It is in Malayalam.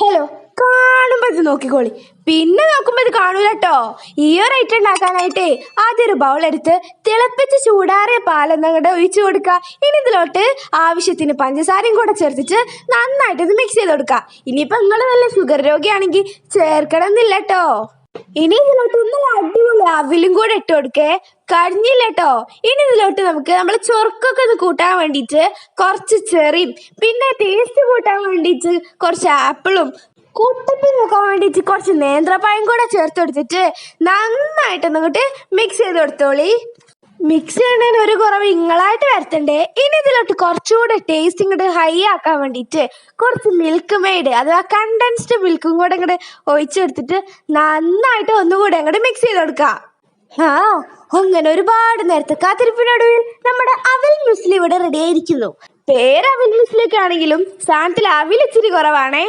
ഹലോ കാണുമ്പോ ഇത് നോക്കിക്കോളി. പിന്നെ നോക്കുമ്പോ ഇത് കാണൂല കേട്ടോ ഈ ഒരു ഐറ്റം ഉണ്ടാക്കാനായിട്ട് ആദ്യം ഒരു ബൗൾ എടുത്ത് തിളപ്പിച്ച് ചൂടാറിയ പാലെന്നങ്ങോട്ട് ഒഴിച്ചു കൊടുക്കുക ഇനി ഇതിലോട്ട് ആവശ്യത്തിന് പഞ്ചസാരയും കൂടെ ചേർത്തിട്ട് നന്നായിട്ട് ഇത് മിക്സ് ചെയ്ത് കൊടുക്കുക ഇനിയിപ്പോ നിങ്ങൾ നല്ല ഷുഗർ രോഗിയാണെങ്കിൽ ചേർക്കണം കേട്ടോ ഇനി ഇതിലോട്ട് ഒന്ന് അടിപൊളി അവിലും കൂടെ ഇട്ട് കൊടുക്കേ. കഴിഞ്ഞില്ല കേട്ടോ ഇനി ഇതിലോട്ട് നമുക്ക് നമ്മൾ ചൊറുക്കൊക്കെ ഒന്ന് കൂട്ടാൻ വേണ്ടിയിട്ട് കുറച്ച് ചെറിയും പിന്നെ ടേസ്റ്റ് കൂട്ടാൻ വേണ്ടിയിട്ട് കുറച്ച് ആപ്പിളും കുട്ടപ്പിന് നോക്കാൻ വേണ്ടിയിട്ട് കുറച്ച് നേന്ത്രപ്പഴം കൂടെ ചേർത്ത് കൊടുത്തിട്ട് നന്നായിട്ട് അങ്ങോട്ട് മിക്സ് ചെയ്ത് കൊടുത്തോളി. മിക്സ് ചെയ്യുന്നതിന് ഒരു കുറവ് ഇങ്ങളായിട്ട് വരുത്തണ്ടേ. ഇനി ഇതിലോട്ട് കുറച്ചുകൂടെ ടേസ്റ്റ് ഇങ്ങോട്ട് ഹൈ ആക്കാൻ വേണ്ടിയിട്ട് കുറച്ച് മിൽക്ക് മെയ്ഡ് അഥവാ കണ്ടൻസ്ഡ് മിൽക്കും കൂടെ ഇങ്ങോട്ട് ഒഴിച്ചെടുത്തിട്ട് നന്നായിട്ട് ഒന്നുകൂടെ അങ്ങോട്ട് മിക്സ് ചെയ്ത് കൊടുക്കാം. ആ അങ്ങനെ ഒരുപാട് നേരത്തെ കാത്തിരിപ്പിനൊടുവിൽ നമ്മുടെ അവൽ മുസ്ലി ഇവിടെ റെഡി ആയിരിക്കുന്നു. പേര് അവൽ മുസ്ലിയൊക്കെ ആണെങ്കിലും സാധനത്തിൽ അവിൽ ഇച്ചിരി കുറവാണേ.